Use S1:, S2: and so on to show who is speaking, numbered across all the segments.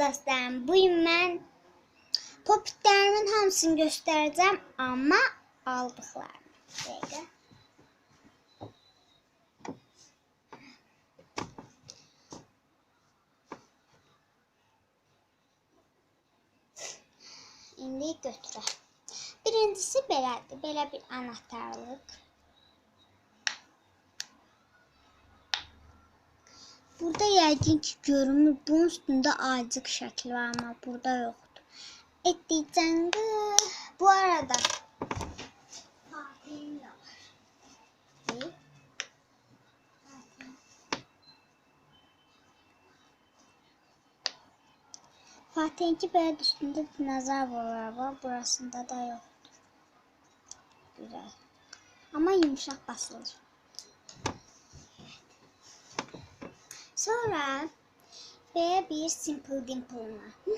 S1: dostlarım. Bugün ben popitlərimin hamısını göstereceğim ama aldıklarım. Böyle. İndi götürək. Birincisi belədir. Belə bir anahtarlıq. Burada yəqin ki görünür. Bunun üstündə acıq şəkli var amma burada yoxdur. Etdikcəndə bu arada Fatih'in var. Fatih'inki böyle üstünde dinozor var. Burasında da yoktur. Güzel. Ama yumuşak basılır. Sonra böyle bir Simple Dimple var.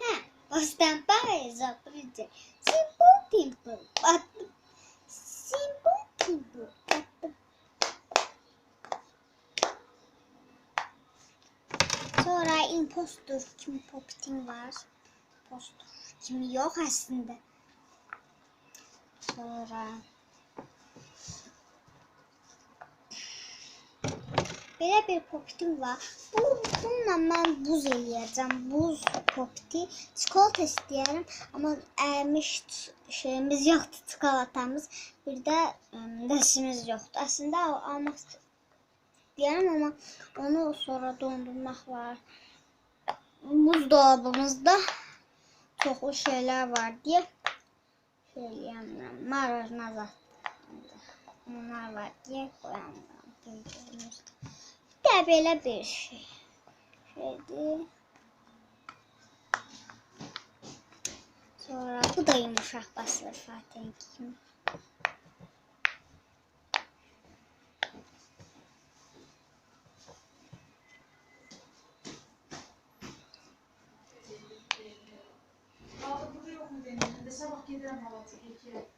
S1: ha, Boston Paris Operator. Simple Dimple. Battım. Simple Dimple. Battım. Sonra impostor kimi popting var. Impostor kimi yok aslında. Sonra Belə bir poptim var. Bu, bununla mən buz eləyəcəm. Buz popti. Çikolata istəyərəm, amma əmiş şeyimiz yoxdur, çikolatamız. Bir də dəsimiz yoxdur. Əslində al- almaq istəyərəm, amma onu sonra dondurmaq var. Buzdolabımızda çoxlu şeylər var deyə şey eləyəmirəm. Marojnazat. Onlar var deyə qoyamıram. Gördüyünüz Bir də belə bir şey. Şeydir. Sonra bu da yumuşaq basılır?
S2: Ben de sabah gelirim havası peki.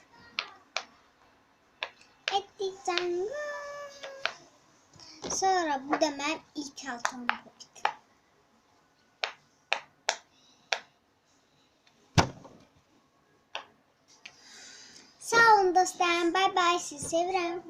S1: Sonra bu da mən ilk altın popit. Sağ olun dostlarım. Bay bay. Sizi sevirəm.